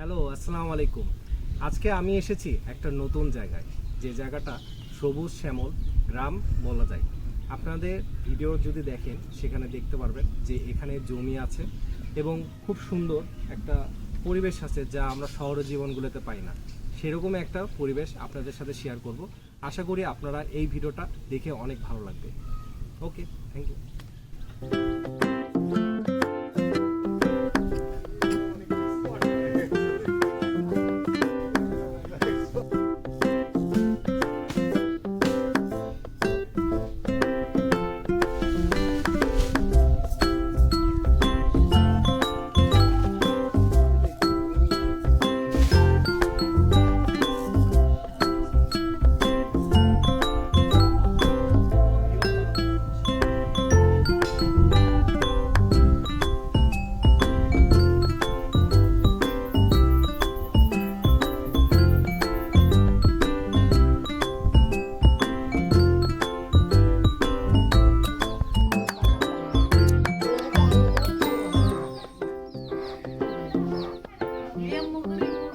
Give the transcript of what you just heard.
Hello, আসসালামু আলাইকুম। আজকে আমি এসেছি একটা নতুন জায়গায়। যে জায়গাটা সবুজ শ্যামল গ্রাম বলা যায়। আপনাদের ভিডিও যদি দেখেন, সেখানে দেখতে পারবেন যে এখানে জমি আছে এবং খুব সুন্দর একটা পরিবেশ আছে যা আমরা শহর জীবনগুলোতে পাই না। সেরকম একটা পরিবেশ আপনাদের সাথে শেয়ার করব। আশা করি আপনারা এই ভিডিওটা দেখে অনেক ভালো লাগবে। Okay thank you É morrer.